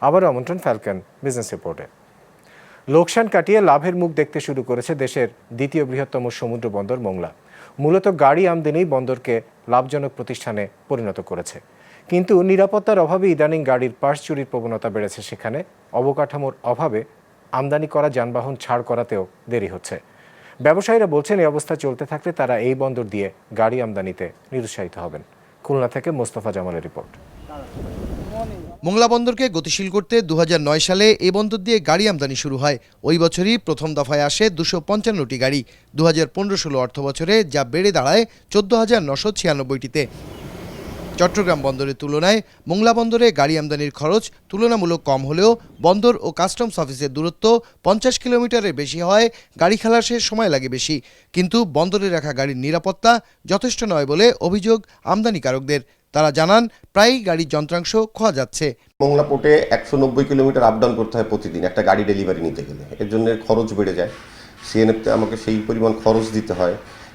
আবারও আমন্ত্রণ Falcon business রিপোর্টে লোকসান কাটিয়ে লাভের মুখ দেখতে শুরু করেছে দেশের দ্বিতীয় বৃহত্তম সমুদ্র বন্দর মোংলা। মূলত গাড়ি আমদানি বন্দরকে লাভজনক প্রতিষ্ঠানে পরিণত করেছে। কিন্তু নিরাপত্তার অভাবে ইদানিং গাড়ির পার্স চুরির প্রবণতা বেড়েছে সেখানে। অবকাঠামোর অভাবে আমদানি করা যানবাহন ছাড় করাতেও দেরি হচ্ছে। ব্যবসায়ীরা বলছেন, এই অবস্থা চলতে থাকলে তারা এই বন্দর দিয়ে গাড়ি আমদানিতে নিরুৎসাহিত হবেন। খুলনা থেকে মোস্তফা জামালের রিপোর্ট। মোংলা বন্দরকে গতিশীল করতে দু হাজার নয় সালে এই বন্দর দিয়ে গাড়ি আমদানি শুরু হয়। ওই বছরই প্রথম দফায় আসে দুশো পঞ্চান্নটি গাড়ি। দু হাজার পনেরো ষোলো অর্থ বছরে যা বেড়ে দাঁড়ায় চোদ্দ হাজার নশো ছিয়ানব্বইটিতে। চট্টগ্রাম বন্দরের তুলনায় মোংলা বন্দরে গাড়ি আমদানির খরচ তুলনামূলক কম হলেও বন্দর ও কাস্টমস অফিসের দূরত্ব পঞ্চাশ কিলোমিটারের বেশি হয় গাড়ি খালাসের সময় লাগে বেশি। কিন্তু বন্দরে রাখা গাড়ির নিরাপত্তা যথেষ্ট নয় বলে অভিযোগ আমদানিকারকদের। তারা জানান প্রায়ই গাড়ির যন্ত্রাংশ খোয়া যাচ্ছে। মংলা পোর্টে একশো নব্বই কিলোমিটার আপডাউন করতে হয় প্রতিদিন একটা গাড়ি ডেলিভারি নিতে গেলে। এর জন্য খরচ বেড়ে যায়। সিএনএফতে আমাকে সেই পরিমাণ খরচ দিতে হয়।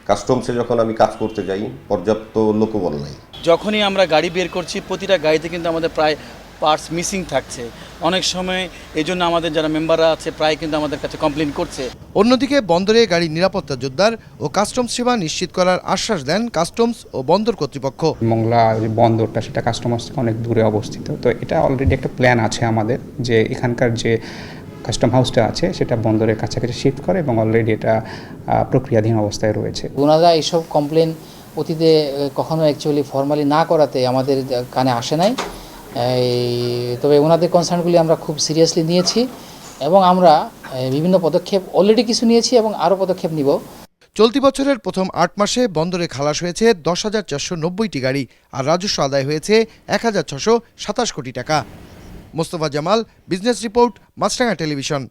কাস্টমসে যখন আমি কাজ করতে যাই পর্যাপ্ত লোকবল নাই। যখনই আমরা গাড়ি বের করছি প্রতিটা গাড়িতে কিন্তু আমাদের প্রায় পার্টস মিসিং থাকছে। অনেক সময় এই জন্য আমাদের যারা মেম্বাররা আছে প্রায় কিন্তু আমাদের কাছে কমপ্লেন করছে। অন্যদিকে বন্দরে গাড়ির নিরাপত্তা জোরদার ও কাস্টমস সেবা নিশ্চিত করার আশ্বাস দেন কাস্টমস ও বন্দর কর্তৃপক্ষ। মংলা যে বন্দরটা সেটা কাস্টমার্স থেকে অনেক দূরে অবস্থিত। তো এটা অলরেডি একটা প্ল্যান আছে আমাদের যে এখানকার যে কাস্টম হাউসটা আছে সেটা বন্দরের কাছাকাছি শিফট করে এবং অলরেডি এটা প্রক্রিয়াধীন অবস্থায় রয়েছে। ওনারা এইসব কমপ্লেন অতীতে কখনো অ্যাকচুয়ালি ফর্মালি না করাতে আমাদের কানে আসে নাই। এই, তবে ওনাদের কনসার্নগুলি আমরা খুব সিরিয়াসলি নিয়েছি এবং আমরা বিভিন্ন পদক্ষেপ অলরেডি কিছু নিয়েছি এবং আরও পদক্ষেপ নিব। চলতি বছরের প্রথম আট মাসে বন্দরে খালাস হয়েছে দশ হাজার চারশো নব্বইটি গাড়ি আর রাজস্ব আদায় হয়েছে এক হাজার ছশো সাতাশ কোটি টাকা। Mostafa Jamal business report Maasranga television